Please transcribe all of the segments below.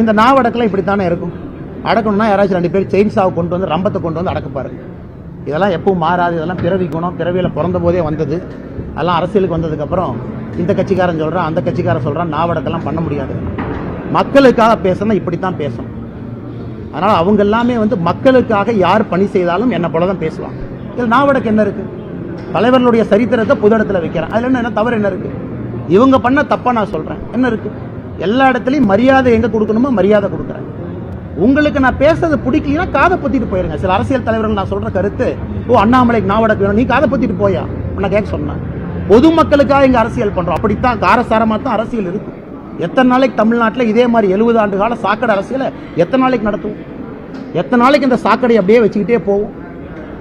இந்த நாவடக்கெல்லாம் இப்படி தானே நாவடக்கெல்லாம் இப்படித்தானே இருக்கும்? அடக்கணும்னா யாராச்சும் ரெண்டு பேர் செயின் சாவை கொண்டு வந்து ரம்பத்தை கொண்டு வந்து அடக்கப்பாரு. இதெல்லாம் எப்பவும் மாறாது. இதெல்லாம் பிறவி குணம் பிறவியில் பிறந்த போதே வந்தது. அதெல்லாம் அரசியலுக்கு வந்ததுக்கப்புறம் இந்த கட்சிக்காரன் சொல்கிறான் அந்த கட்சிக்காரன் சொல்கிறான் நாவடக்கெல்லாம் பண்ண முடியாது. மக்களுக்காக பேசணும் இப்படித்தான் பேசணும் அதனால் அவங்க எல்லாமே வந்து மக்களுக்காக யார் பணி செய்தாலும் என்னை போல தான் பேசுவாங்க. இதில் நாவடக்கு என்ன இருக்குது தலைவர்களுடைய சரித்திரத்தை புது இடத்துல வைக்கிறேன். அதில் என்ன என்ன தவறு என்ன இருக்குது இவங்க பண்ண தப்பா நான் சொல்கிறேன் என்ன இருக்குது எல்லா இடத்துலையும் மரியாதை எங்கே கொடுக்கணுமோ மரியாதை கொடுக்குறேன். உங்களுக்கு நான் பேசுறது பிடிக்கலனா காதை பொத்திட்டு போயிருங்க. சில அரசியல் தலைவர்கள் நான் சொல்ற கருத்து ஓ அண்ணாமலைக்கு நாவடக்கு வேணும். நீ காதை பொத்திட்டு போயா? நான் கேட்க சொன்னேன். பொதுமக்களுக்காக இங்க அரசியல் பண்றோம். அப்படித்தான் காரசாரமா தான் அரசியல் இருக்கு. எத்தனை நாளைக்கு தமிழ்நாட்டில் இதே மாதிரி எழுபது ஆண்டு கால சாக்கடை அரசியலை எத்தனை நாளைக்கு நடத்துவோம்? எத்தனை நாளைக்கு இந்த சாக்கடை அப்படியே வச்சுக்கிட்டே போவோம்?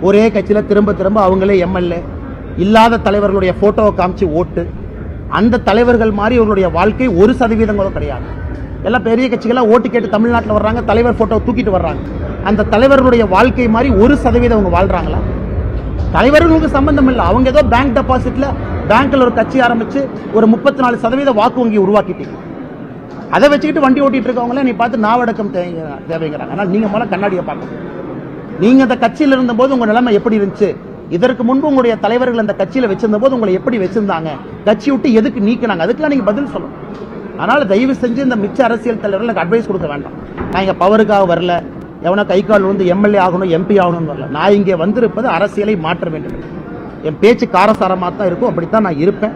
ஒரே கட்சியில் திரும்ப திரும்ப அவங்களே எம்எல்ஏ இல்லாத தலைவர்களுடைய போட்டோவை காமிச்சு ஓட்டு அந்த தலைவர்கள் மாதிரி இவர்களுடைய வாழ்க்கை ஒரு சதவீதம் கூட கிடையாது. எல்லாம் பெரிய கட்சிகளாக ஓட்டு கேட்டு தமிழ்நாட்டில் வர்றாங்க தலைவர் ஃபோட்டோ தூக்கிட்டு வர்றாங்க. அந்த தலைவர்களுடைய வாழ்க்கை மாதிரி ஒரு சதவீதம் அவங்க வாழ்கிறாங்களா தலைவர்களுக்கு சம்பந்தம் இல்லை. அவங்க ஏதோ பேங்க் டெபாசிட்டில் பேங்க்கில் ஒரு கட்சி ஆரம்பித்து ஒரு முப்பத்தி நாலு சதவீத வாக்கு வங்கி உருவாக்கிட்டீங்க. அதை வச்சுக்கிட்டு வண்டி ஓட்டிகிட்டு இருக்கவங்கள நீ பார்த்து நாவடக்கம் தேவைங்கிறாங்க. ஆனால் நீங்கள் முதல்ல கண்ணாடியை பார்க்கணும். நீங்கள் அந்த கட்சியில் இருந்தபோது உங்கள் நிலைமை எப்படி இருந்துச்சு? இதற்கு முன்பு உங்களுடைய தலைவர்கள் அந்த கட்சியில் வச்சிருந்த போது உங்களை எப்படி வச்சிருந்தாங்க? கட்சி விட்டு எதுக்கு நீக்கினாங்க? அதுக்கெல்லாம் நீங்க பதில் சொல்லணும். அதனால தயவு செஞ்சு இந்த மிச்ச அரசியல் தலைவர்கள் எனக்கு அட்வைஸ் கொடுக்க வேண்டாம். நான் இங்கே பவருக்காக வரல. எவனோ கை கால் வந்து எம்எல்ஏ ஆகணும் எம்பி ஆகணும்னு வரல. நான் இங்கே வந்திருப்பது அரசியலை மாற்ற வேண்டும். என் பேச்சு காரசாரமாக தான் இருக்கும். அப்படித்தான் நான் இருப்பேன்.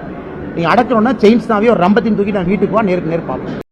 நீ அடக்கணும்னா செயின்ஸ்னாவே ஒரு ரம்பத்தின் தூக்கி நான் வீட்டுக்கு வா நேருக்கு நேர் பார்ப்பேன்